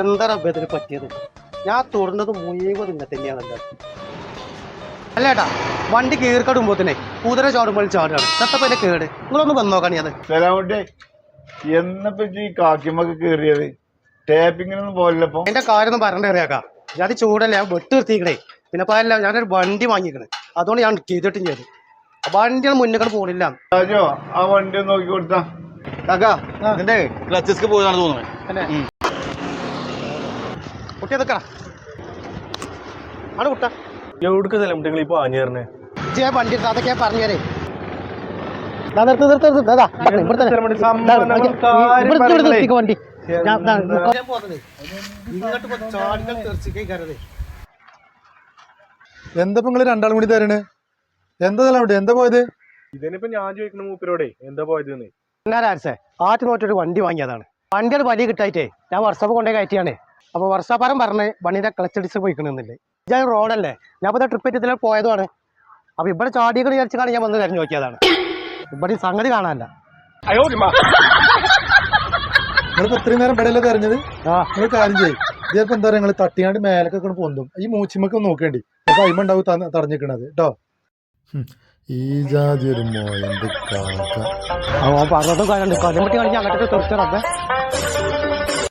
എന്താ അഭ്യത്തിന് പറ്റിയത്. ഞാൻ തുറന്നത് മുഴുവൻ ഇങ്ങനെ തന്നെയാണല്ലോ അല്ലേട്ടാ വണ്ടി കീർക്കടുമ്പോ തന്നെ കുതിര ചാടുമ്പോൾ ചാടുകയാണ്. ചത്തപ്പന്റെ കേട്? നിങ്ങളൊന്ന് വന്ന് നോക്കാൻ അത്. സലാമുട്ടെ എന്നപ്പോ ഈ കാക്കിമൊക്കെ കേറിയത്? ടേപ്പിങ്ങിനൊന്നും പോലപ്പോ എന്റെ കാര്യമൊന്നും പറഞ്ഞിട്ട് അറിയാക്കാം ഞാൻ ചൂടല്ല ഞാൻ വെട്ട് നിർത്തിക്കണേ പിന്നെ പറയല്ല ഞാനൊരു വണ്ടി വാങ്ങിക്കണേ. അതുകൊണ്ട് ഞാൻ ചെയ്തിട്ടും ചെയ്തു. വണ്ടിയാണ് മുന്നേ കൂടെ പോണില്ല. രാജോ ആ വണ്ടി നോക്കി കൊടുത്താ. കാക്കാ എന്റെ ക്ലച്ചസ്ക്ക് പോയതാണ് തോന്നുന്നത് അല്ലേ കുട്ടി. അതൊക്കെ ആണ് കുട്ട എവിടെ സ്ഥലം ഇപ്പൊ ഞാൻ വണ്ടി അതൊക്കെ ഞാൻ പറഞ്ഞേരേ ദാ നിർത്ത് നിർത്ത് നിർത്ത്. ദാ, ദാ, ദാ, ഇവിടെ തന്നെ. ദാ, ദാ, ഇവിടെ ഇവിടെ നിർത്തിക്കോ വണ്ടി. ഞാൻ- ദാ, ഇങ്ങോട്ട് പോ, ചാടിക്കാൻ തെറിച്ചിക്കേ കയറതേ എന്താ നിങ്ങൾ രണ്ടാളും കൂടി തരണ്? എന്താ അവിടെ എന്താ പോയത്? ഇതിനിപ്പോ ഞാൻ ചോദിക്കണ മൂപ്പരോടെ എന്താ പോയത് ആറ്റ് നോറ്റൊരു വണ്ടി വാങ്ങിയതാണ്. വണ്ടിയുടെ വലിയ കിട്ടായിട്ടേ ഞാൻ വർഷോപ്പ് കൊണ്ടേ കയറ്റിയാണ്. അപ്പൊ വർഷാപ്പാരം പറഞ്ഞ് വണ്ടിയുടെ ക്ലച്ചടിച്ച് പോയിക്കണമെന്നില്ലേ ഞാൻ റോഡല്ലേ? ഞാൻ ഇപ്പോൾ ട്രിപ്പ് ഇതിലെ പോയതുമാണ്. അപ്പൊ ഇവിടെ ചാടിയൊക്കെ കാണാൻ ഞാൻ വന്ന് തിരഞ്ഞു നോക്കിയതാണ്. ഇവിടെ ഈ സംഗതി കാണാനല്ല. നിങ്ങളിപ്പോ ഇത്രയും നേരം ഇവിടെ തെരഞ്ഞത് ആ. നിങ്ങൾ കാര്യം ചെയ്യും. ഇതിപ്പോ എന്താ പറയുക നിങ്ങൾ തട്ടിയാണ്ട് മേലൊക്കെ പൊന്തും. ഈ മൂച്ചിമൊക്കെ നോക്കേണ്ടി. അപ്പൊ അയിമ ഉണ്ടാവും തടഞ്ഞിക്കണത്. കേട്ടോ ഈ ജാതി ഒരു മോയന്റെ കാക്ക. പറഞ്ഞതും കാര്യമുണ്ട്. കൊല്ലംപട്ടി കാണിച്ച് അങ്ങോട്ടൊക്കെ തെറിച്ചറബേ